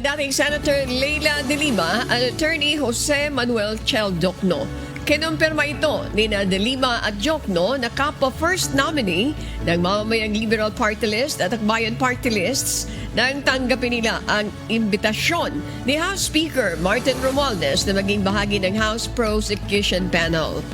Dating Senator Leila De Lima at Attorney Jose Manuel Cheldocno. Kinumpirma ito ni na De Lima at Jokno na kapwa first nominee ng mamamayang Liberal Party List at Akbayan Party Lists nang tanggapin nila ang imbitasyon ni House Speaker Martin Romualdez na maging bahagi ng House Prosecution Panel.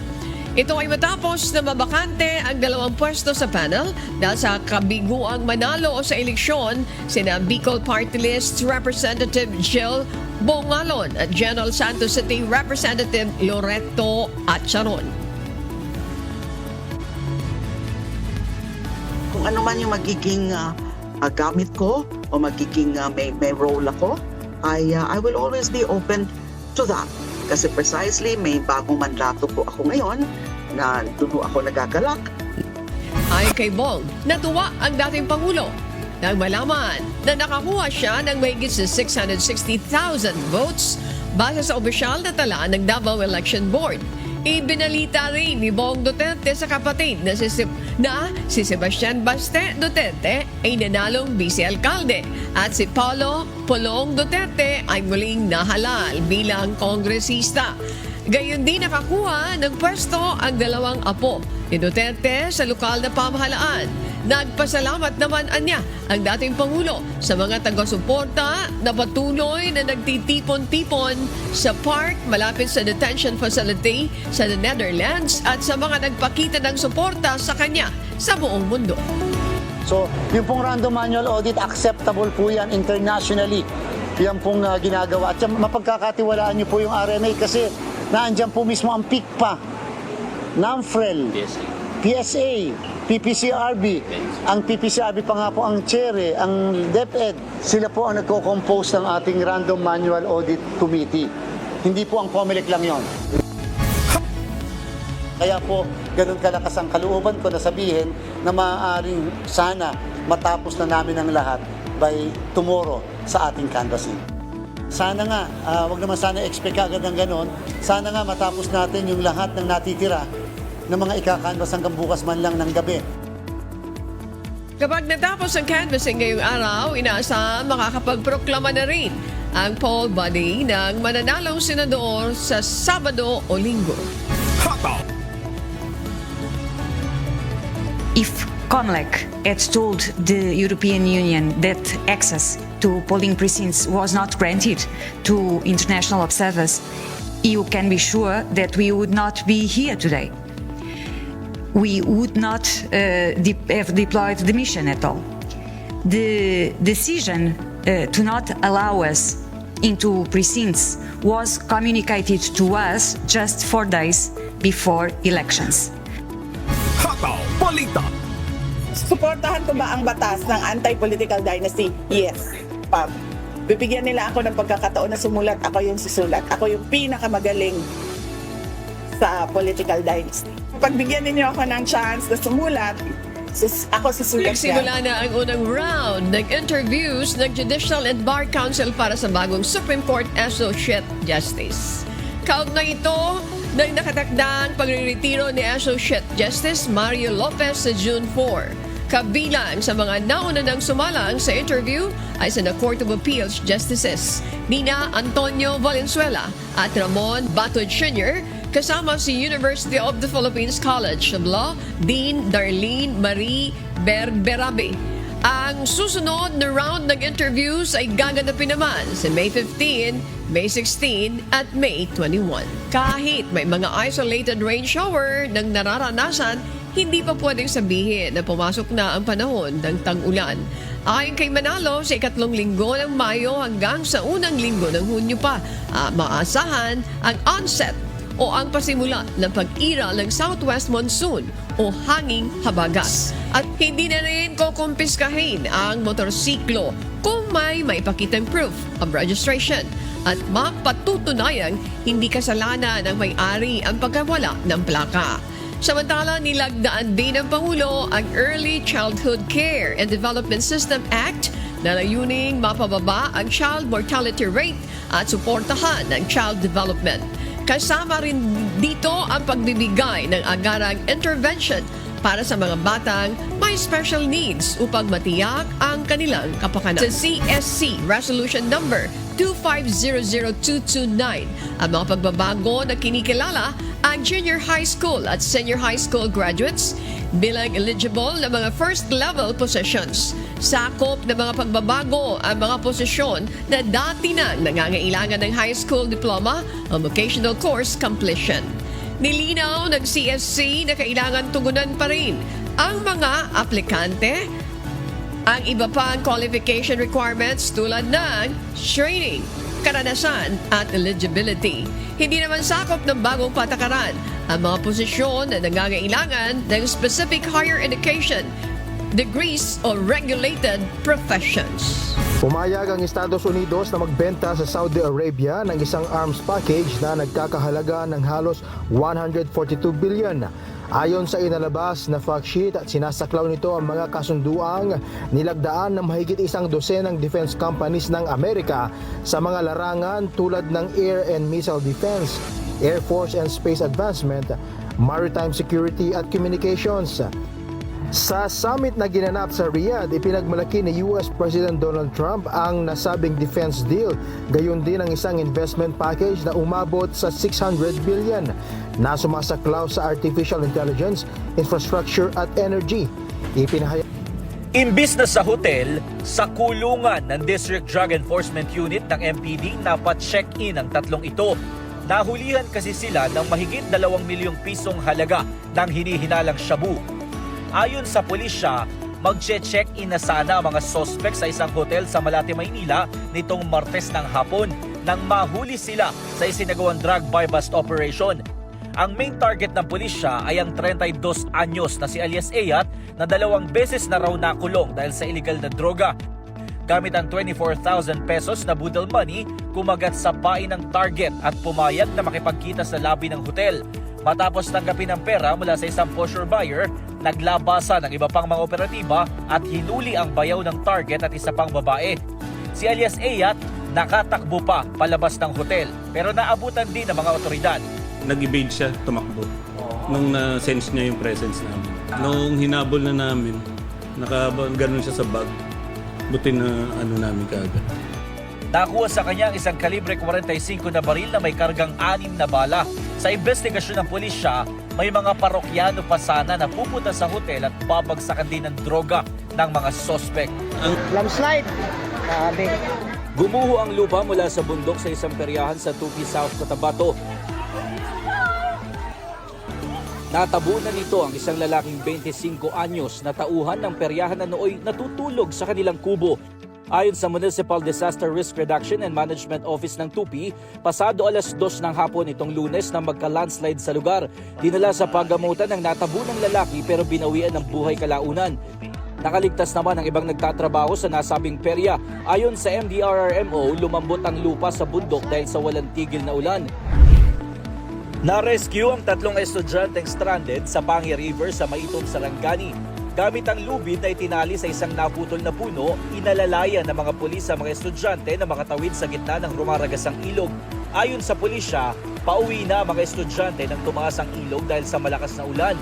Ito ay matapos na mabakante ang dalawang pwesto sa panel dahil sa kabiguang manalo sa eleksyon sina Bicol Party List Representative Jill Bongalon at General Santos City Representative Loreto Acharon. kung ano man yung magiging ah, gamit ko o magiging ah, may, may role ako, I, ah, I will always be open to that. Kasi precisely may bagong mandato po ako ngayon na doon ako nagagalak. Ayon kay Bong, natuwa ang dating Pangulo nang malaman na nakakuha siya ng mahigit sa 660,000 votes base sa opisyal na tala ng Davao Election Board. Ibinalita rin ni Bong Duterte sa kapatid na si, na si Sebastian Baste Duterte ay nanalong vice-alkalde at si Paulo Polong Duterte ay muling nahalal bilang kongresista. Gayon din nakakuha ng pwesto ang dalawang apo ni Duterte sa lokal na pamahalaan. Nagpasalamat naman anya ang dating Pangulo sa mga taga-suporta na patuloy na nagtitipon-tipon sa park malapit sa detention facility sa the Netherlands at sa mga nagpakita ng suporta sa kanya sa buong mundo. So, yung pong random manual audit, acceptable po yan internationally. Yan pong ah, ginagawa. At mapagkakatiwalaan niyo po yung RMA kasi naandyan po mismo ang PICPA, NAMFREL, PSA, PPCRB. Ang PPCRB pa nga po ang chair eh, ang DepEd. Sila po ang nagko-compose ng ating Random Manual Audit Committee. Hindi po ang COMELEC lang yon. Kaya po, ganun kalakas ang kalooban ko na sabihin na maaaring sana matapos na namin ang lahat by tomorrow sa ating canvassing. Sana nga, ah, wag naman sana expect agad ng ganun, sana nga matapos natin yung lahat ng natitira ng mga ikakanvas hanggang bukas man lang ng gabi. Kapag natapos ang canvassing ngayong araw, inaasahang makakapagproklama na rin ang poll body ng mananalong senador sa Sabado o Linggo. if COMLEC had told the European Union that access to polling precincts was not granted to international observers, you can be sure that we would not be here today. We would not uh, de- have deployed the mission at all. The decision uh, to not allow us into precincts was communicated to us just four days before elections. Hataw Balita Suportahan ko ba ang batas ng anti-political dynasty? Yes. Pag bibigyan nila ako ng pagkakataon na sumulat, ako yung susulat. Ako yung pinakamagaling sa political dynasty. Pag bigyan ninyo ako ng chance na sumulat, sus- ako susulat. Nagsimula na ang unang round ng interviews ng Judicial and Bar Council para sa bagong Supreme Court Associate Justice. Kaugnay ito ng nakatakdang pagriretiro ni Associate Justice Mario Lopez sa June 4. Kabilang sa mga nauna ng sumalang sa interview ay sa Court of Appeals Justices Nina Antonio Valenzuela at Ramon Batod Sr. kasama si University of the Philippines College of Law Dean Darlene Marie Berberabe. Ang susunod na round ng interviews ay gaganapin naman sa May 15, May 16 at May 21. Kahit may mga isolated rain shower ng nararanasan, hindi pa pwedeng sabihin na pumasok na ang panahon ng tag-ulan. Ayon kay Manalo, sa ikatlong linggo ng Mayo hanggang sa unang linggo ng Hunyo pa, ah, maasahan ang onset o ang pasimula ng pag-ira ng southwest monsoon o hanging habagat. At hindi na rin kukumpiskahin ang motorsiklo kung may maipakitang proof of registration at mapatutunayang hindi kasalanan ng may-ari ang pagkawala ng plaka. Samantala, nilagdaan din ng Pangulo ang Early Childhood Care and Development System Act na layuning mapababa ang child mortality rate at suportahan ng child development. Kasama rin dito ang pagbibigay ng agarang intervention para sa mga batang may special needs upang matiyak ang kanilang kapakanan. Sa CSC Resolution Number 2500229, ang mga pagbabago na kinikilala ang junior high school at senior high school graduates bilang eligible na mga first level positions. Sakop ng mga pagbabago ang mga posisyon na dati na nangangailangan ng high school diploma o vocational course completion. Nilinaw ng CSC na kailangan tugunan pa rin ang mga aplikante ang iba pang qualification requirements tulad ng training, karanasan at eligibility. Hindi naman sakop ng bagong patakaran ang mga posisyon na nangangailangan ng specific higher education, degrees o regulated professions. Pumayag ang Estados Unidos na magbenta sa Saudi Arabia ng isang arms package na nagkakahalaga ng halos 142 billion. Ayon sa inalabas na fact sheet at sinasaklaw nito ang mga kasunduang nilagdaan ng mahigit isang dosenang defense companies ng Amerika sa mga larangan tulad ng air and missile defense, air force and space advancement, maritime security at communications. Sa summit na ginanap sa Riyadh, ipinagmalaki ni US President Donald Trump ang nasabing defense deal, gayon din ang isang investment package na umabot sa 600 billion na sumasaklaw sa artificial intelligence, infrastructure at energy. Ipinahayag Imbis na sa hotel, sa kulungan ng District Drug Enforcement Unit ng MPD na pa-check-in ang tatlong ito. Nahulihan kasi sila ng mahigit 2 milyong pisong halaga ng hinihinalang shabu. Ayon sa pulisya, magche-check-in na sana ang mga suspect sa isang hotel sa Malate, Maynila nitong Martes ng hapon nang mahuli sila sa isinagawang drug buy bust operation. Ang main target ng pulisya ay ang 32 anyos na si alias Eyat na dalawang beses na raw nakulong dahil sa illegal na droga. Gamit ang 24,000 pesos na budal money, kumagat sa pain ng target at pumayag na makipagkita sa lobby ng hotel. Matapos tanggapin ang pera mula sa isang posture buyer, naglabasa ng iba pang mga operatiba at hinuli ang bayaw ng target at isa pang babae. Si alias Eyat nakatakbo pa palabas ng hotel pero naabutan din ng mga otoridad. nag-evade siya, tumakbo. Nung na-sense niya yung presence namin. Nung hinabol na namin, naka ganun siya sa bag. Buti na ano namin kaagad. Nakuha sa kanya ang isang kalibre 45 na baril na may kargang anim na bala. Sa investigasyon ng pulisya, may mga parokyano pa sana na pupunta sa hotel at babagsakan din ng droga ng mga sospek. Landslide. Grabe. Gumuho ang lupa mula sa bundok sa isang peryahan sa Tupi, South Cotabato. Natabunan nito ang isang lalaking 25 anyos na tauhan ng peryahan na nooy natutulog sa kanilang kubo. Ayon sa Municipal Disaster Risk Reduction and Management Office ng Tupi, pasado alas dos ng hapon itong lunes na magka-landslide sa lugar. Dinala sa paggamutan ng natabunang lalaki pero binawian ng buhay kalaunan. Nakaligtas naman ang ibang nagtatrabaho sa nasabing perya. Ayon sa MDRRMO, lumambot ang lupa sa bundok dahil sa walang tigil na ulan. Na-rescue ang tatlong estudyanteng stranded sa Pangi River sa Maitom, Sarangani. Gamit ang lubid na itinali sa isang naputol na puno, inalalaya ng mga pulis sa mga estudyante na makatawid sa gitna ng rumaragasang ilog. Ayon sa pulisya, pauwi na ang mga estudyante nang tumaas ang ilog dahil sa malakas na ulan.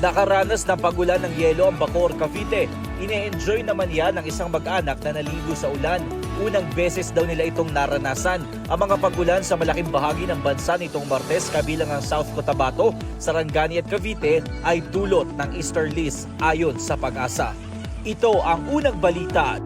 Nakaranas ng pagulan ng yelo ang Bacor, Cavite. Ine-enjoy naman yan ng isang mag-anak na naligo sa ulan. Unang beses daw nila itong naranasan. Ang mga pagulan sa malaking bahagi ng bansa nitong Martes kabilang ang South Cotabato, Sarangani at Cavite ay dulot ng easterlies ayon sa pag-asa. Ito ang unang balita